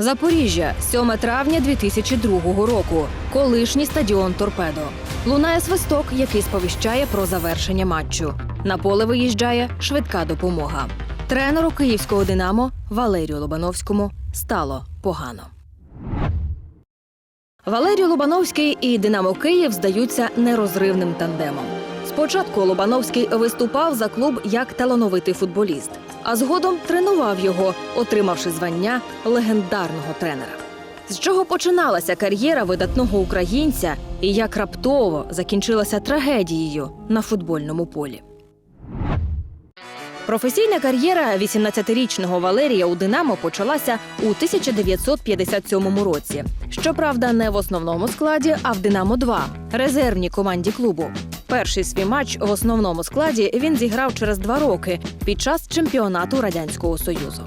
Запоріжжя, 7 травня 2002 року. Колишній стадіон Торпедо. Лунає свисток, який сповіщає про завершення матчу. На поле виїжджає швидка допомога. Тренеру київського Динамо Валерію Лобановському стало погано. Валерій Лобановський і Динамо Київ здаються нерозривним тандемом. Спочатку Лобановський виступав за клуб як талановитий футболіст, а згодом тренував його, отримавши звання легендарного тренера. З чого починалася кар'єра видатного українця і як раптово закінчилася трагедією на футбольному полі. Професійна кар'єра 18-річного Валерія у Динамо почалася у 1957 році. Щоправда, не в основному складі, а в Динамо 2 резервній команді клубу. Перший свій матч в основному складі він зіграв через два роки під час чемпіонату радянського союзу.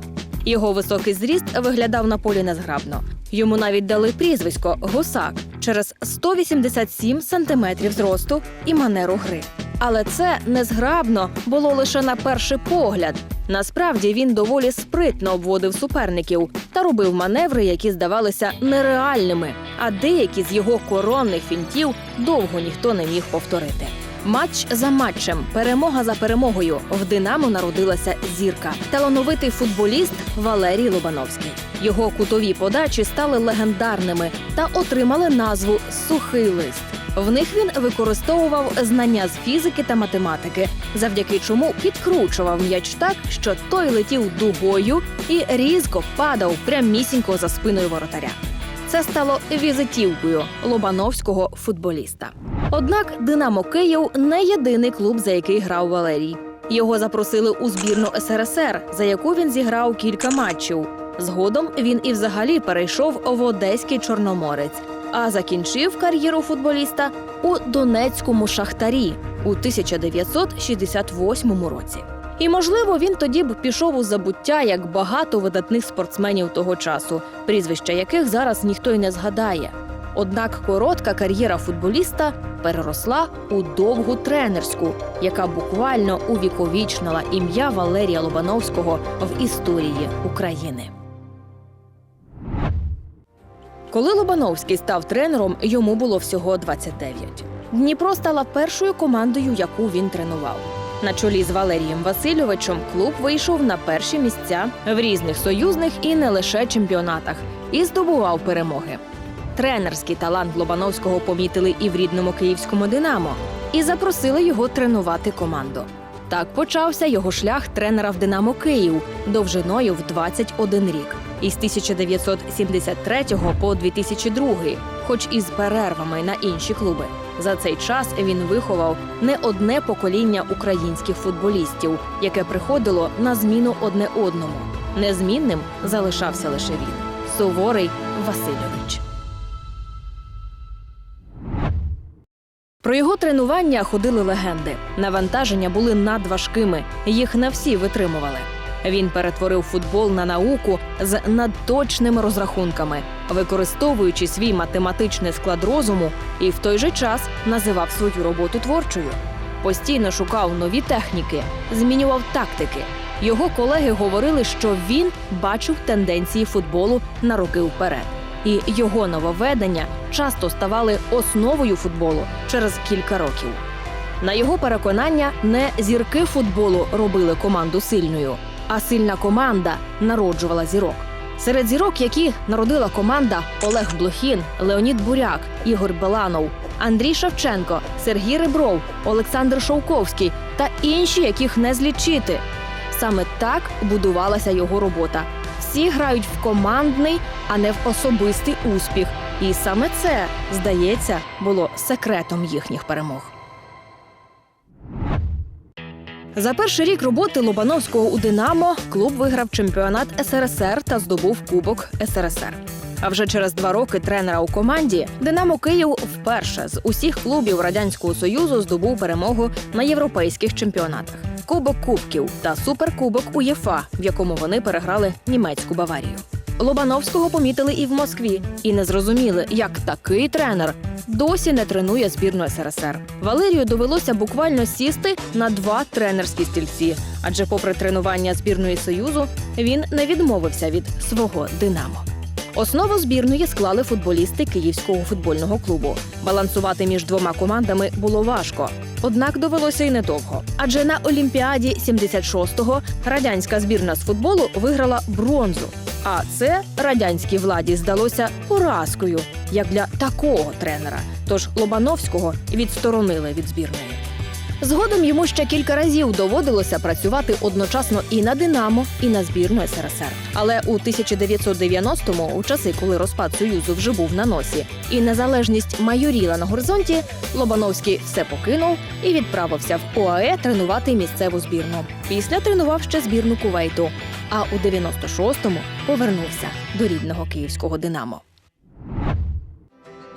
Його високий зріст виглядав на полі незграбно. Йому навіть дали прізвисько Гусак через 187 сантиметрів зросту і манеру гри. Але це незграбно було лише на перший погляд. Насправді він доволі спритно обводив суперників та робив маневри, які здавалися нереальними. А деякі з його коронних фінтів довго ніхто не міг повторити. Матч за матчем, перемога за перемогою. В Динамо народилася зірка, талановитий футболіст Валерій Лобановський. Його кутові подачі стали легендарними та отримали назву Сухий лист. В них він використовував знання з фізики та математики, завдяки чому підкручував м'яч так, що той летів дугою і різко падав прямісінько за спиною воротаря. Це стало візитівкою лобановського футболіста. Однак Динамо Київ не єдиний клуб, за який грав Валерій. Його запросили у збірну СРСР, за яку він зіграв кілька матчів. Згодом він і взагалі перейшов в Одеський Чорноморець, а закінчив кар'єру футболіста у Донецькому шахтарі у 1968 році. І можливо, він тоді б пішов у забуття як багато видатних спортсменів того часу, прізвища яких зараз ніхто й не згадає. Однак коротка кар'єра футболіста переросла у довгу тренерську, яка буквально увіковічнила ім'я Валерія Лобановського в історії України. Коли Лобановський став тренером, йому було всього 29. Дніпро стала першою командою, яку він тренував. На чолі з Валерієм Васильовичем клуб вийшов на перші місця в різних союзних і не лише чемпіонатах і здобував перемоги. Тренерський талант Лобановського помітили і в рідному київському Динамо, і запросили його тренувати команду. Так почався його шлях тренера в Динамо Київ довжиною в 21 рік. Із 1973 по 2002, хоч і з перервами на інші клуби. За цей час він виховав не одне покоління українських футболістів, яке приходило на зміну одне одному. Незмінним залишався лише він Суворий Васильович. Про його тренування ходили легенди. Навантаження були надважкими, їх не всі витримували. Він перетворив футбол на науку з надточними розрахунками, використовуючи свій математичний склад розуму і в той же час називав свою роботу творчою. Постійно шукав нові техніки, змінював тактики. Його колеги говорили, що він бачив тенденції футболу на роки вперед. І його нововведення часто ставали основою футболу через кілька років. На його переконання, не зірки футболу робили команду сильною, а сильна команда народжувала зірок. Серед зірок, які народила команда Олег Блохін, Леонід Буряк, Ігор Беланов, Андрій Шевченко, Сергій Ребров, Олександр Шовковський та інші, яких не злічити. Саме так будувалася його робота. Всі грають в командний, а не в особистий успіх. І саме це, здається, було секретом їхніх перемог. За перший рік роботи Лобановського у Динамо клуб виграв чемпіонат СРСР та здобув Кубок СРСР. А вже через два роки тренера у команді Динамо Київ вперше з усіх клубів радянського союзу здобув перемогу на європейських чемпіонатах. Кубок Кубків та Суперкубок УЄФА, в якому вони переграли німецьку Баварію. Лобановського помітили і в Москві, і не зрозуміли, як такий тренер досі не тренує збірну СРСР. Валерію довелося буквально сісти на два тренерські стільці, адже, попри тренування збірної союзу, він не відмовився від свого Динамо. Основу збірної склали футболісти Київського футбольного клубу. Балансувати між двома командами було важко. Однак довелося й недовго. Адже на Олімпіаді 76-го радянська збірна з футболу виграла бронзу. А це радянській владі здалося поразкою, як для такого тренера. Тож Лобановського відсторонили від збірної. Згодом йому ще кілька разів доводилося працювати одночасно і на Динамо, і на збірну СРСР. Але у 1990-му, у часи, коли розпад союзу вже був на носі, і незалежність майоріла на горизонті, Лобановський все покинув і відправився в ОАЕ тренувати місцеву збірну. Після тренував ще збірну Кувейту. А у 96-му повернувся до рідного київського Динамо.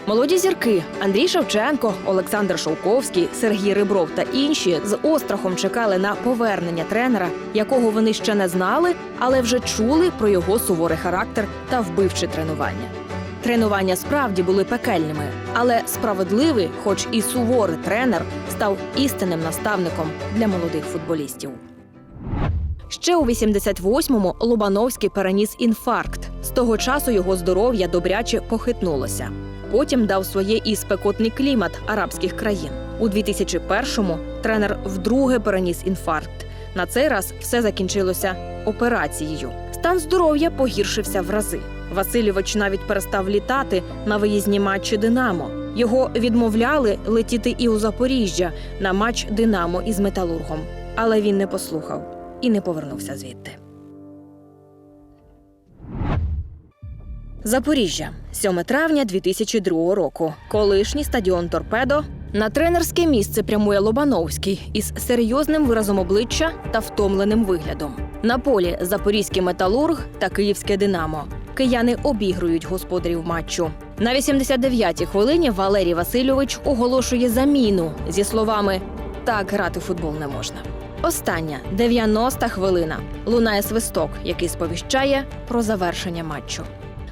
Молоді зірки Андрій Шевченко, Олександр Шовковський, Сергій Рибров та інші з острахом чекали на повернення тренера, якого вони ще не знали, але вже чули про його суворий характер та вбивчі тренування. Тренування справді були пекельними, але справедливий, хоч і суворий тренер, став істинним наставником для молодих футболістів. Ще у 88-му Лобановський переніс інфаркт. З того часу його здоров'я добряче похитнулося. Потім дав своє і спекотний клімат арабських країн. У 2001-му тренер вдруге переніс інфаркт. На цей раз все закінчилося операцією. Стан здоров'я погіршився в рази. Васильович навіть перестав літати на виїзні матчі Динамо. Його відмовляли летіти і у Запоріжжя на матч Динамо із металургом. Але він не послухав і не повернувся звідти. Запоріжжя, 7 травня 2002 року. Колишній стадіон Торпедо. На тренерське місце прямує Лобановський із серйозним виразом обличчя та втомленим виглядом. На полі запорізький металург та київське Динамо. Кияни обігрують господарів матчу. На 89-й хвилині Валерій Васильович оголошує заміну зі словами: так грати в футбол не можна. Остання 90-та хвилина. Лунає свисток, який сповіщає про завершення матчу.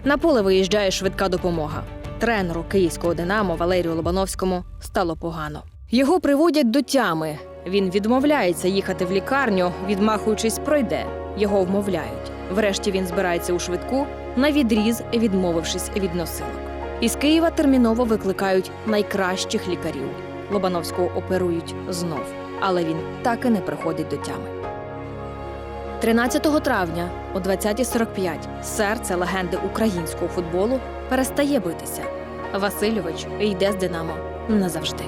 На поле виїжджає швидка допомога. Тренеру київського Динамо Валерію Лобановському стало погано. Його приводять до тями. Він відмовляється їхати в лікарню, відмахуючись, пройде. Його вмовляють. Врешті він збирається у швидку, на відріз, відмовившись від носилок. Із Києва терміново викликають найкращих лікарів. Лобановського оперують знов, але він так і не приходить до тями. 13 травня о 20.45 серце легенди українського футболу перестає битися. Васильович йде з Динамо назавжди.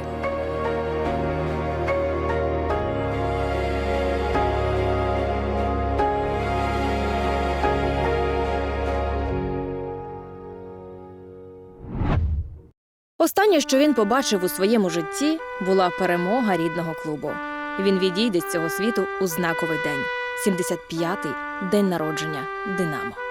Останнє, що він побачив у своєму житті, була перемога рідного клубу. Він відійде з цього світу у знаковий день 75-й день народження Динамо.